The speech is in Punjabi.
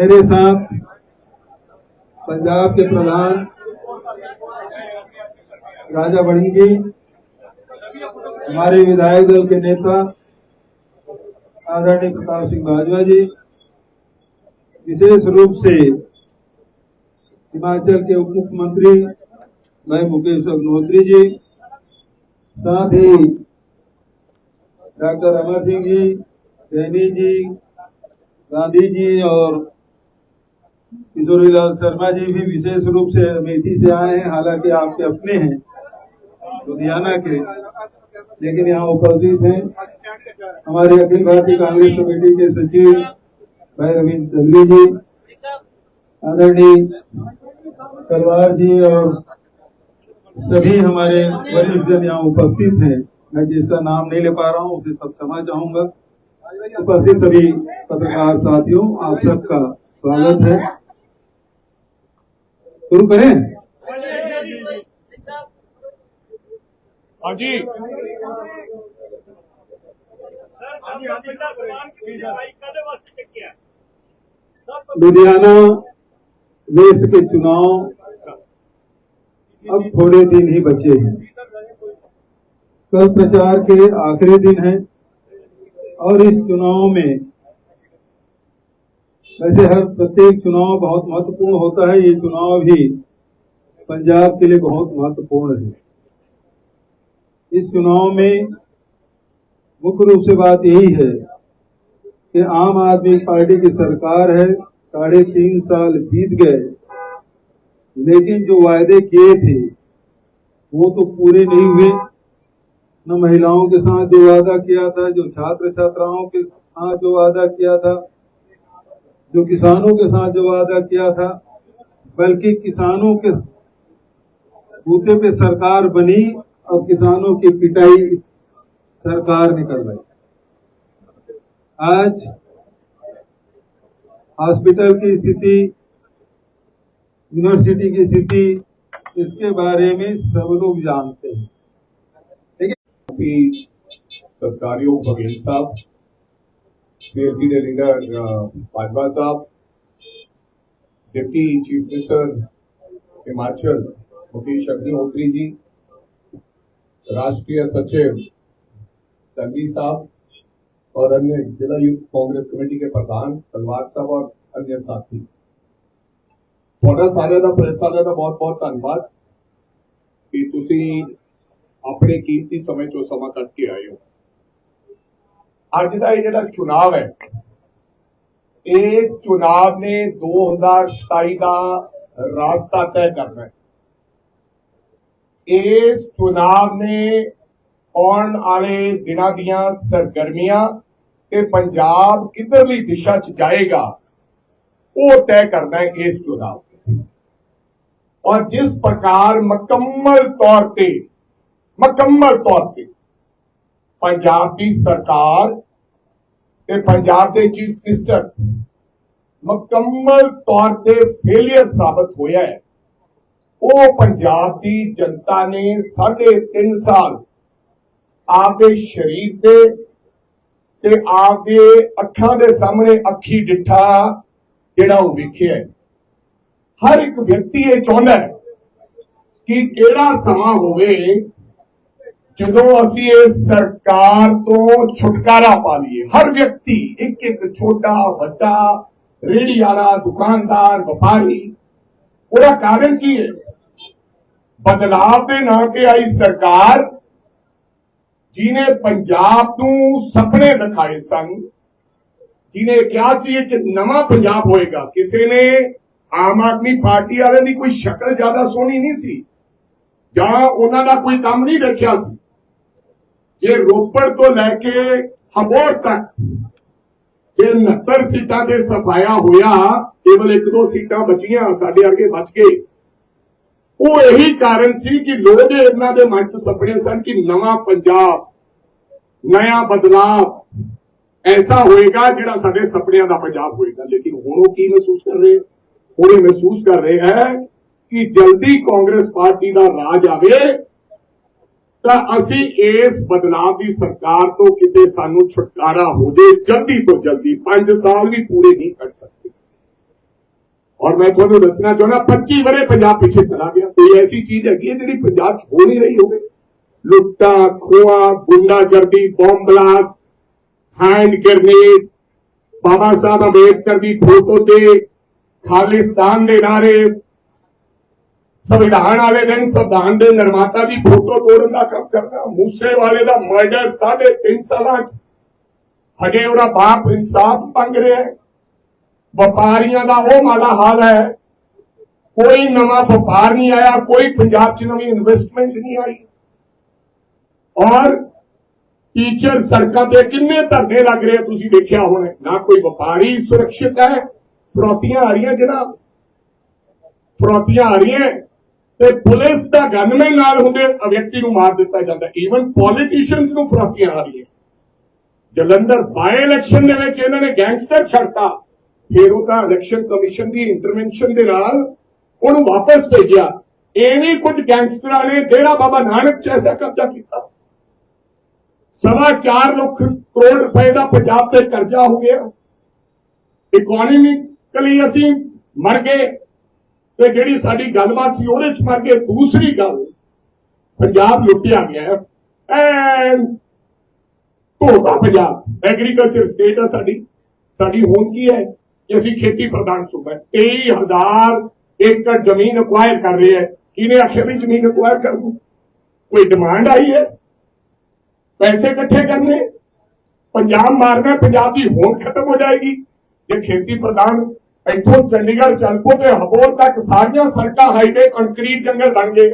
मेरे साथ पंजाब के प्रधान राजा बड़ी जी हमारे विधायक दल के नेता आदरणीय प्रताप सिंह बाजवा जी, विशेष रूप से हिमाचल के उप मुख्यमंत्री भाई मुकेश अग्निहोत्री जी, साथ ही डॉक्टर अमर सिंह जी, सैनी जी, गांधी जी और किशोरीलाल शर्मा जी भी विशेष रूप से अमेठी से आए हैं, हालाँकि आपके अपने हैं, लुधियाना के। लेकिन यहाँ उपस्थित हैं। हमारे अखिल भारतीय कांग्रेस कमेटी के सचिव भाई रविंद्र दल्ली जी, आदरणीय तलवार जी और सभी हमारे वरिष्ठ जन यहाँ उपस्थित हैं। मैं जिसका नाम नहीं ले पा रहा हूँ, उसे सब क्षमा चाहूँगा। उपस्थित सभी पत्रकार साथियों, आप सबका स्वागत है। शुरू करें हाँ जी। लुधियाना वेस्ट के चुनाव अब थोड़े दिन ही बचे हैं। कल प्रचार के आखिरी दिन है और इस चुनाव में वैसे हर प्रत्येक चुनाव बहुत महत्वपूर्ण होता है। ये चुनाव भी पंजाब के लिए बहुत महत्वपूर्ण है। इस चुनाव में मुख्य रूप से बात यही है कि आम आदमी पार्टी की सरकार है, साढ़े तीन साल बीत गए, लेकिन जो वायदे किए थे, वो तो पूरे नहीं हुए। न महिलाओं के साथ जो वादा किया था, जो छात्र छात्राओं के साथ जो वादा किया था जो किसानों के साथ जो वादा किया था, बल्कि किसानों के बूते पे सरकार बनी और किसानों की पिटाई सरकार ने करवाई आज हॉस्पिटल की स्थिति, यूनिवर्सिटी की स्थिति, इसके बारे में सब लोग जानते हैं। सत्कारियों बघेल साहब सीएलपी के लीडर बाजवा साहब deputy chief minister Himachal Mukesh Agnihotri ji राष्ट्रीय सचिव तन्वी साहब और अन्य जिला यूथ कांग्रेस कमेटी के प्रधान तलवार साहब और अन्य साथी ਤੁਹਾਡਾ ਸਾਰਿਆਂ ਦਾ ਪ੍ਰੈਸ ਵਾਲਿਆਂ ਦਾ ਬਹੁਤ ਬਹੁਤ ਧੰਨਵਾਦ ਕਿ ਤੁਸੀਂ ਆਪਣੇ ਕੀਮਤੀ ਸਮੇਂ ਚੋਂ ਸਮਾਂ ਕੱਢ ਕੇ ਆਏ ਹੋ ਅੱਜ ਦਾ ਇਹ ਜਿਹੜਾ ਚੁਣਾਵ ਹੈ ਇਸ ਚੁਣਾਵ ਨੇ 2027 ਦਾ ਰਾਸਤਾ ਤੈਅ ਕਰਨਾ ਹੈ ਇਸ ਚੁਣਾਵ ਨੇ ਆਉਣ ਵਾਲੇ ਦਿਨਾਂ ਦੀਆਂ ਸਰਗਰਮੀਆਂ ਤੇ ਪੰਜਾਬ ਕਿੱਧਰਲੀ ਦਿਸ਼ਾ 'ਚ ਜਾਏਗਾ ਉਹ ਤੈਅ ਕਰਨਾ ਹੈ ਇਸ ਚੁਣਾਵ ਨੇ और जिस प्रकार मुकम्मल तौर पे ਮੁਕੰਮਲ ਤੌਰ ਤੇ ਪੰਜਾਬ ਦੀ ਸਰਕਾਰ ਤੇ ਪੰਜਾਬ ਦੇ ਚੀਫ ਮਿਨਿਸਟਰ ਮੁਕੰਮਲ ਤੌਰ ਤੇ ਫੇਲਿਅਰ ਸਾਬਤ ਹੋਇਆ ਹੈ। ਉਹ ਪੰਜਾਬ ਦੀ ਜਨਤਾ ਨੇ ਸਾਢੇ 3 ਸਾਲ ਆਪਦੇ ਸ਼ਰੀਰ ਤੇ ਤੇ ਆਪਦੇ ਅੱਖਾਂ ਦੇ ਸਾਹਮਣੇ ਅੱਖੀ ਡਿੱਠਾ ਜਿਹੜਾ ਉਹ ਵੇਖਿਆ ਹਰ ਇੱਕ ਵਿਅਕਤੀ ਇਹ ਚਾਹੁੰਦਾ ਕਿ ਕਿਹੜਾ ਸਮਾਂ ਹੋਵੇ ਜਦੋਂ ਅਸੀਂ ਇਸ ਸਰਕਾਰ ਤੋਂ ਛੁਟਕਾਰਾ ਪਾ ਲਈਏ, ਹਰ ਵਿਅਕਤੀ ਇੱਕ ਇੱਕ ਛੋਟਾ, ਵੱਡਾ ਰੇੜੀ ਵਾਲਾ ਦੁਕਾਨਦਾਰ, ਵਪਾਰੀ, ਉਹਦਾ ਕਾਰਨ ਕੀ ਹੈ? ਬਦਲਾਵ ਦੇ ਨਾਂ ਤੇ ਆਈ ਸਰਕਾਰ ਜਿਨੇ ਪੰਜਾਬ ਨੂੰ ਸੁਪਨੇ ਦਿਖਾਏ ਸਨ ਜਿਨੇ ਕਿਹਾ ਸੀ ਕਿ ਨਵਾਂ ਪੰਜਾਬ ਹੋਏਗਾ। ਕਿਸੇ ਨੇ ਆਮ ਆਦਮੀ ਪਾਰਟੀ ਵਾਲੇ ਦੀ ਕੋਈ ਸ਼ਕਲ ਜ਼ਿਆਦਾ ਸੋਹਣੀ ਨਹੀਂ ਸੀ, ਜਾਂ ਉਹਨਾਂ ਦਾ ਕੋਈ ਕੰਮ ਨਹੀਂ ਦੇਖਿਆ ਸੀ। ਜੇ ਰੋਪੜ ਤੋਂ ਲੈ ਕੇ ਹਬੋਰ ਤੱਕ ਇਹ 69 ਸੀਟਾਂ ਤੇ ਸਫਾਇਆ ਹੋਇਆ, ਕੇਵਲ ਇੱਕ ਦੋ ਸੀਟਾਂ ਬਚੀਆਂ, ਸਾਡੇ ਵਰਗੇ ਬਚ ਗਏ। ਉਹ ਇਹੀ ਕਾਰਨ ਸੀ ਕਿ ਲੋਕ ਇਹਨਾਂ ਦੇ ਮਨ 'ਚ ਸੁਪਨੇ ਸਨ ਕਿ ਨਵਾਂ ਪੰਜਾਬ ਨਇਆ ਬਦਲਾਵ ਐਸਾ ਹੋਏਗਾ ਜਿਹੜਾ ਸਾਡੇ ਸੁਪਨਿਆਂ ਦਾ ਪੰਜਾਬ ਹੋਏਗਾ। ਲੇਕਿਨ ਹੁਣ ਉਹ ਕੀ ਮਹਿਸੂਸ ਕਰ ਰਹੇ? ਹੁਣ ਇਹ ਮਹਿਸੂਸ ਕਰ ਰਹੇ ਹੈ ਕਿ ਜਲਦੀ ਕਾਂਗਰਸ ਪਾਰਟੀ ਦਾ ਰਾਜ ਆਵੇ ਤਾਂ ਅਸੀਂ ਇਸ ਬਦਲਾਅ ਦੀ ਸਰਕਾਰ ਤੋਂ ਕਿਤੇ ਸਾਨੂੰ ਛੁਟਕਾਰਾ ਹੋ ਜੇ ਜਲਦੀ ਤੋਂ ਜਲਦੀ 5 ਸਾਲ ਵੀ ਪੂਰੇ ਨਹੀਂ ਕੱਢ ਸਕਦੇ। ਔਰ ਮੈਂ ਤੁਹਾਨੂੰ ਦੱਸਣਾ ਚਾਹੁੰਦਾ 25 ਵਰੇ ਪੰਜਾਬ ਪਿੱਛੇ ਚਲਾ ਗਿਆ। ਕੋਈ ਐਸੀ ਚੀਜ਼ ਹੈਗੀ ਜਿਹੜੀ ਪੰਜਾਬ 'ਚ ਹੋ ਨਹੀਂ ਰਹੀ ਹੋਵੇ? ਲੁੱਟਾ ਖੋਆ ਗੁੰਡਾਗਰਦੀ bomb blast hand grenade Baba Sahib Ambedkar ਦੀ ਫੋਟੋ ਤੇ ਖਾਲਿਸਤਾਨ ਦੇ ਨਾਰੇ ਸੰਵਿਧਾਨ ਵਾਲੇ ਦਿਨ ਸੰਵਿਧਾਨ ਦੇ ਨਿਰਮਾਤਾ ਦੀ ਫੋਟੋ ਤੋੜਨ ਦਾ ਕੰਮ ਕਰਨਾ ਮੂਸੇ ਵਾਲੇ ਦਾ ਮਰਡਰ ਸਾਢੇ ਤਿੰਨ ਸਾਲਾਂ 'ਚ। ਹਜੇ ਉਹਦਾ ਬਾਪ ਇਨਸਾਫ ਮੰਗ ਰਿਹਾ ਹੈ। ਵਪਾਰੀਆਂ ਦਾ ਉਹ ਮਾੜਾ ਹਾਲ ਹੈ। ਕੋਈ ਨਵਾਂ ਵਪਾਰ ਨਹੀਂ ਆਇਆ, ਕੋਈ ਪੰਜਾਬ 'ਚ ਨਵੀਂ ਇਨਵੈਸਟਮੈਂਟ ਨਹੀਂ ਆਈ। ਔਰ ਟੀਚਰ ਸੜਕਾਂ ਤੇ ਕਿੰਨੇ ਧਰਨੇ ਲੱਗ ਰਹੇ ਤੁਸੀਂ ਦੇਖਿਆ ਹੋਣਾ ਨਾ ਕੋਈ ਵਪਾਰੀ ਸੁਰੱਖਿਅਤ ਹੈ। ਫਰੋਤੀਆਂ ਆ ਰਹੀਆਂ ਜਨਾਬ। ਫਰੋਤੀਆਂ ਆ ਰਹੀਆਂ ਤੇ ਪੁਲਿਸ ਦਾ ਗਨਮੈਨ ਨਾਲ ਹੁੰਦੇ ਵਿਅਕਤੀ ਨੂੰ ਮਾਰ ਦਿੱਤਾ ਜਾਂਦਾ। ਈਵਨ ਪੋਲੀਟੀਸ਼ੀਅਨਸ ਨੂੰ ਫਰੋਤੀਆਂ ਆ ਰਹੀਆਂ ਜਲੰਧਰ ਬਾਈ ਇਲੈਕਸ਼ਨ ਦੇ ਵਿੱਚ ਇਹਨਾਂ ਨੇ ਗੈਂਗਸਟਰ ਛੱਡਤਾ। ਫਿਰ ਉਹ ਤਾਂ ਇਲੈਕਸ਼ਨ ਕਮਿਸ਼ਨ ਦੀ ਇੰਟਰਵੈਂਸ਼ਨ ਦੇ ਨਾਲ ਉਹਨੂੰ ਵਾਪਸ ਭੇਜਿਆ। ਐਵੇਂ ਕੁਝ ਗੈਂਗਸਟਰਾਂ ਨੇ, ਡੇਰਾ ਬਾਬਾ ਨਾਨਕ ਚ ਐਸਾ ਕਬਜ਼ਾ ਕੀਤਾ। ਸਵਾ 4 ਲੱਖ ਕਰੋੜ ਰੁਪਏ ਦਾ ਪੰਜਾਬ ਤੇ ਕਰਜ਼ਾ ਹੋ ਗਿਆ। ਇਕਨੋਮਿਕਲੀ ਅਸੀਂ ਮਰ ਗਏ। ਤੇ ਜਿਹੜੀ ਸਾਡੀ ਗੱਲਬਾਤ ਸੀ, ਉਹਦੇ ਚ ਮਰ ਗਏ। ਦੂਸਰੀ ਗੱਲ, ਪੰਜਾਬ ਲੁੱਟਿਆ ਗਿਆ ਹੈ। ਐਂਡ ਧੋਤਾ ਪੰਜਾਬ। ਐਗਰੀਕਲਚਰ ਸਟੇਟ ਆ ਸਾਡੀ। ਸਾਡੀ ਹੋਂਦ ਕੀ ਹੈ? ਕਿ ਅਸੀਂ ਖੇਤੀ ਪ੍ਰਧਾਨ ਸੂਬਾ ਹੈ। 23000 ਏਕੜ ਜ਼ਮੀਨ ਅਕਵਾਇਰ ਕਰ ਰਹੇ ਹੈ। ਕਿਹਨੇ ਆਖਿਆ ਵੀ ਜ਼ਮੀਨ ਅਕਵਾਇਰ ਕਰ ਦੂੰ ਕੋਈ ਡਿਮਾਂਡ ਆਈ ਹੈ? ਪੈਸੇ ਇਕੱਠੇ ਕਰਨੇ? ਪੰਜਾਬ ਮਾਰਨਾ ਪੰਜਾਬ ਦੀ ਹੋਂਦ ਖਤਮ ਹੋ ਜਾਏਗੀ। ਜੇ ਖੇਤੀ ਪ੍ਰਧਾਨ ਇੱਥੋਂ ਚੰਡੀਗੜ੍ਹ ਚੰਦਪੁਰ ਤੇ ਹਬੋਰ ਤੱਕ ਸਾਰੀਆਂ ਸੜਕਾਂ ਹਾਈਵੇ ਕੰਕਰੀਟ ਜੰਗਲ ਬਣ ਗਏ।